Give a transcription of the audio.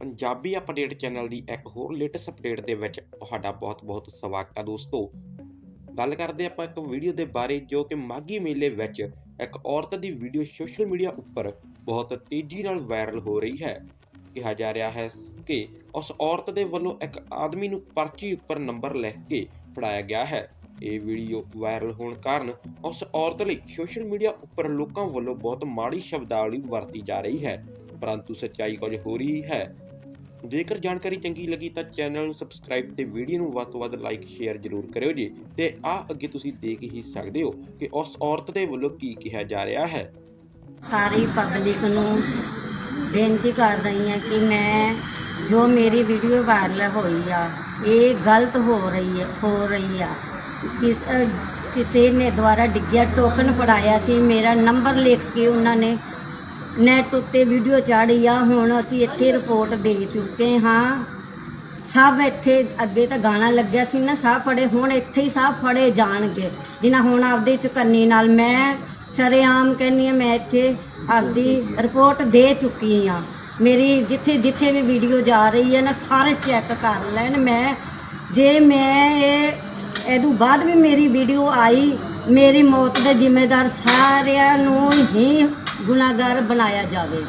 Punjabi update channel ਦੀ ਇੱਕ ਹੋਰ latest update ਦੇ ਵਿੱਚ ਤੁਹਾਡਾ ਬਹੁਤ-ਬਹੁਤ ਸਵਾਗਤ ਹੈ ਦੋਸਤੋ। ਗੱਲ ਕਰਦੇ ਆਪਾਂ ਇੱਕ ਵੀਡੀਓ ਦੇ ਬਾਰੇ ਜੋ ਕਿ ਮਾਗੀ ਮੇਲੇ ਵਿੱਚ ਇੱਕ ਔਰਤ ਦੀ ਵੀਡੀਓ ਸੋਸ਼ਲ ਮੀਡੀਆ ਉੱਪਰ ਬਹੁਤ ਤੇਜ਼ੀ ਨਾਲ ਵਾਇਰਲ ਹੋ ਰਹੀ ਹੈ। ਕਿਹਾ ਜਾ ਰਿਹਾ ਹੈ ਕਿ ਉਸ ਔਰਤ ਦੇ ਵੱਲੋਂ ਇੱਕ ਆਦਮੀ ਨੂੰ ਪਰਚੀ ਉੱਪਰ ਨੰਬਰ ਲਿਖ ਕੇ ਫੜਾਇਆ ਗਿਆ ਹੈ। ਇਹ ਵੀਡੀਓ ਵਾਇਰਲ ਹੋਣ ਕਾਰਨ ਉਸ ਔਰਤ ਲਈ ਸੋਸ਼ਲ ਮੀਡੀਆ ਉੱਪਰ ਲੋਕਾਂ ਵੱਲੋਂ ਬਹੁਤ ਮਾੜੀ ਸ਼ਬਦਾਵਲੀ ਵਰਤੀ ਜਾ ਰਹੀ ਹੈ। ਪਰੰਤੂ ਸੱਚਾਈ ਕੁਝ ਹੋ ਰਹੀ ਹੈ। ਜੇਕਰ ਜਾਣਕਾਰੀ ਚੰਗੀ ਲੱਗੀ ਤਾਂ ਚੈਨਲ ਨੂੰ ਸਬਸਕ੍ਰਾਈਬ ਤੇ ਵੀਡੀਓ ਨੂੰ ਵੱਧ ਤੋਂ ਵੱਧ ਲਾਈਕ ਸ਼ੇਅਰ ਜ਼ਰੂਰ ਕਰਿਓ ਜੀ। ਤੇ ਆ ਅੱਗੇ ਤੁਸੀਂ ਦੇਖ ਹੀ ਸਕਦੇ ਹੋ ਕਿ ਉਸ ਔਰਤ ਦੇ ਵੱਲੋਂ ਕੀ ਕਿਹਾ ਜਾ ਰਿਹਾ ਹੈ। ਸਾਰੀ ਪਬਲਿਕ ਨੂੰ ਬੇਨਤੀ ਕਰ ਰਹੀ ਹਾਂ ਕਿ ਮੈਂ ਜੋ ਮੇਰੀ ਵੀਡੀਓ ਵਾਇਰਲ ਹੋਈ ਆ, ਇਹ ਗਲਤ ਹੋ ਰਹੀ ਹੈ, ਹੋ ਰਹੀ ਆ। ਕਿਸ ਕਿਸੇ ਨੇ ਦੁਆਰਾ ਡਿੱਗਿਆ, ਟੋਕਨ ਫੜਾਇਆ ਸੀ, ਮੇਰਾ ਨੰਬਰ ਲਿਖ ਕੇ ਉਹਨਾਂ ਨੇ ਨੈਟ ਉੱਤੇ ਵੀਡੀਓ ਚਾੜੀ ਆ ਹੁਣ ਅਸੀਂ ਇੱਥੇ ਰਿਪੋਰਟ ਦੇ ਚੁੱਕੇ ਹਾਂ। ਸਭ ਇੱਥੇ ਅੱਗੇ ਤਾਂ ਗਾਣਾ ਲੱਗਿਆ ਸੀ ਨਾ ਸਾਹ ਫੜੇ, ਹੁਣ ਇੱਥੇ ਹੀ ਸਾਹ ਫੜੇ ਜਾਣਗੇ। ਜਿਨ੍ਹਾਂ ਹੁਣ ਆਪਦੇ ਚੁਕੰਨੀ ਨਾਲ ਮੈਂ ਸ਼ਰੇਆਮ ਕਹਿੰਨੀ ਆ ਮੈਂ ਇੱਥੇ ਆਪਦੀ ਰਿਪੋਰਟ ਦੇ ਚੁੱਕੀ ਆ ਮੇਰੀ ਜਿੱਥੇ ਜਿੱਥੇ ਵੀ ਵੀਡੀਓ ਜਾ ਰਹੀ ਹੈ ਨਾ, ਸਾਰੇ ਚੈੱਕ ਕਰ ਲੈਣ। ਮੈਂ, ਜੇ ਮੈਂ ਇਹ, ਇਹਦੋਂ ਬਾਅਦ ਵੀ ਮੇਰੀ ਵੀਡੀਓ ਆਈ, ਮੇਰੀ ਮੌਤ ਦੇ ਜ਼ਿੰਮੇਦਾਰ ਸਾਰਿਆਂ ਨੂੰ ਹੀ ਗੁਨਾਹਗਾਰ ਬਣਾਇਆ ਜਾਵੇ।